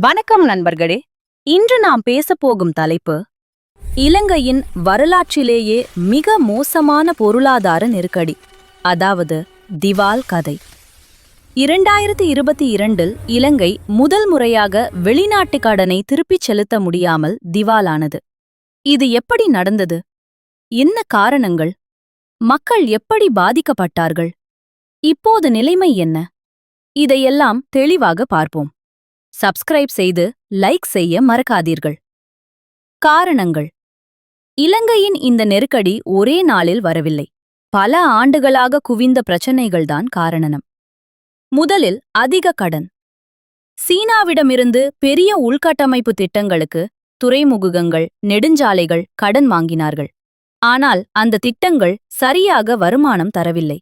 வணக்கம் நண்பர்களே. இன்று நாம் பேசப்போகும் தலைப்பு இலங்கையின் வரலாற்றிலேயே மிக மோசமான பொருளாதார நெருக்கடி அதாவது திவால் கதை. இரண்டாயிரத்தி இருபத்தி இரண்டில் இலங்கை முதல் முறையாக வெளிநாட்டு கடனை திருப்பிச் செலுத்த முடியாமல் திவாலானது. இது எப்படி நடந்தது? என்ன காரணங்கள்? மக்கள் எப்படி பாதிக்கப்பட்டார்கள்? இப்போது நிலைமை என்ன? இதையெல்லாம் தெளிவாக பார்ப்போம். சப்ஸ்கிரைப் செய்து லைக் செய்ய மறக்காதீர்கள். காரணங்கள். இலங்கையின் இந்த நெருக்கடி ஒரே நாளில் வரவில்லை. பல ஆண்டுகளாக குவிந்த பிரச்சனைகள்தான் காரணம். முதலில் அதிக கடன். சீனாவிடமிருந்து பெரிய உள்கட்டமைப்பு திட்டங்களுக்கு துறைமுகங்கள் நெடுஞ்சாலைகள் கடன் வாங்கினார்கள். ஆனால் அந்த திட்டங்கள் சரியாக வருமானம் தரவில்லை.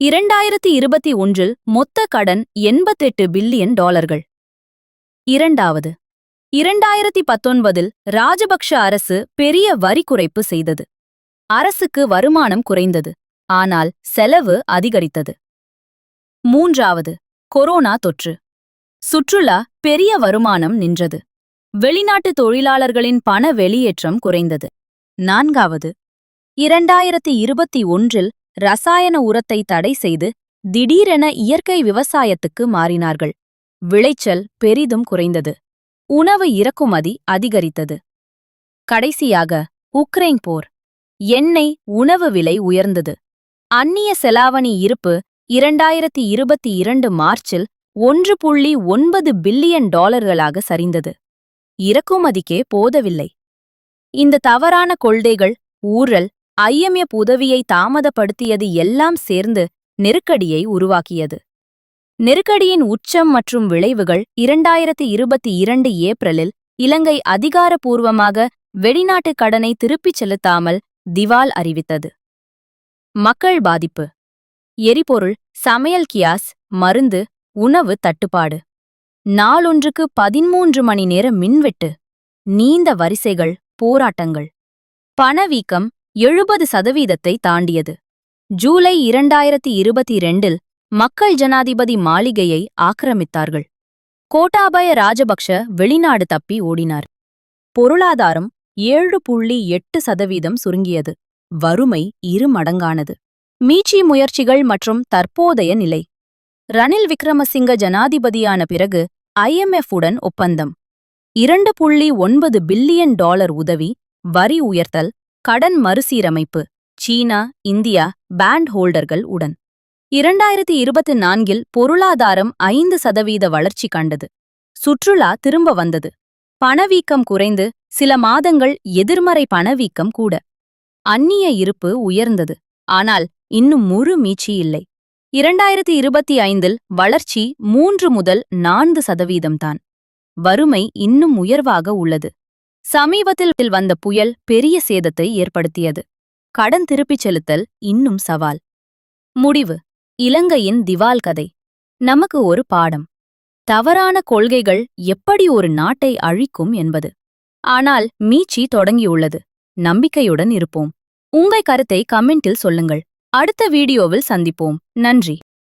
இரண்டாயிரத்தி இருபத்தி ஒன்றில் மொத்த கடன் எண்பத்தெட்டு பில்லியன் டாலர்கள். இரண்டாவது. இரண்டாயிரத்தி பத்தொன்பதில் ராஜபக்ஷ அரசு பெரிய வரி குறைப்பு செய்தது. அரசுக்கு வருமானம் குறைந்தது. ஆனால் செலவு அதிகரித்தது. மூன்றாவது. கொரோனா தொற்று. சுற்றுலா பெரிய வருமானம் நின்றது. வெளிநாட்டு தொழிலாளர்களின் பண வெளியேற்றம் குறைந்தது. நான்காவது. இரண்டாயிரத்தி இருபத்தி ஒன்றில் ரசாயன உரத்தை தடை செய்து திடீரென இயற்கை விவசாயத்துக்கு மாறினார்கள். விளைச்சல் பெரிதும் குறைந்தது. உணவு இறக்குமதி அதிகரித்தது. கடைசியாக உக்ரைன் போர். எண்ணெய் உணவு விலை உயர்ந்தது. அந்நிய செலாவணி இருப்பு இரண்டாயிரத்தி இருபத்தி இரண்டு மார்ச்சில் ஒன்று புள்ளி ஒன்பது பில்லியன் டாலர்களாக சரிந்தது. இறக்குமதிக்கே போதவில்லை. இந்த தவறான கொள்கைகள் ஊழல் ஐஎம்எப் உதவியை தாமதப்படுத்தியது எல்லாம் சேர்ந்து நெருக்கடியை உருவாக்கியது. நெருக்கடியின் உச்சம் மற்றும் விளைவுகள் இரண்டாயிரத்தி இருபத்தி இரண்டு ஏப்ரலில் இலங்கை அதிகாரப்பூர்வமாக வெளிநாட்டு கடனை திருப்பிச் செலுத்தாமல் திவால் அறிவித்தது. மக்கள் பாதிப்பு. எரிபொருள் சமையல் கியாஸ் மருந்து உணவு தட்டுப்பாடு. நாளொன்றுக்கு பதிமூன்று மணி நேர மின்வெட்டு. நீண்ட வரிசைகள் போராட்டங்கள். பணவீக்கம் எழுபது சதவீதத்தை தாண்டியது. ஜூலை இரண்டாயிரத்தி இருபத்தி இரண்டில் மக்கள் ஜனாதிபதி மாளிகையை ஆக்கிரமித்தார்கள். கோட்டாபய ராஜபக்ஷ வெளிநாடு தப்பி ஓடினார். பொருளாதாரம் ஏழு புள்ளி எட்டு சதவீதம் சுருங்கியது. வறுமை இரு மடங்கானது. மீட்சி முயற்சிகள் மற்றும் தற்போதைய நிலை. ரணில் விக்ரமசிங்க ஜனாதிபதியான பிறகு ஐஎம்எஃப் உடன் ஒப்பந்தம். இரண்டு புள்ளி ஒன்பது பில்லியன் டாலர் உதவி வரி உயர்த்தல் கடன் மறுசீரமைப்பு சீனா இந்தியா பேண்ட் ஹோல்டர்கள் உடன். இரண்டாயிரத்தி இருபத்தி நான்கில் பொருளாதாரம் ஐந்து சதவீத வளர்ச்சி கண்டது. சுற்றுலா திரும்ப வந்தது. பணவீக்கம் குறைந்து சில மாதங்கள் எதிர்மறை பணவீக்கம் கூட. அந்நிய இருப்பு உயர்ந்தது. ஆனால் இன்னும் முழு மீச்சி இல்லை. இரண்டாயிரத்தி இருபத்தி ஐந்தில் வளர்ச்சி மூன்று முதல் நான்கு சதவீதம்தான் வறுமை இன்னும் உயர்வாக உள்ளது. சமீபத்தில் வந்த புயல் பெரிய சேதத்தை ஏற்படுத்தியது. கடன் திருப்பிச் செலுத்தல் இன்னும் சவால். முடிவு. இலங்கையின் திவால் கதை. நமக்கு ஒரு பாடம். தவறான கொள்கைகள் எப்படி ஒரு நாட்டை அழிக்கும் என்பது. ஆனால் மீச்சி தொடங்கியுள்ளது. நம்பிக்கையுடன் இருப்போம். உங்கள் கருத்தை கமெண்டில் சொல்லுங்கள். அடுத்த வீடியோவில் சந்திப்போம். நன்றி.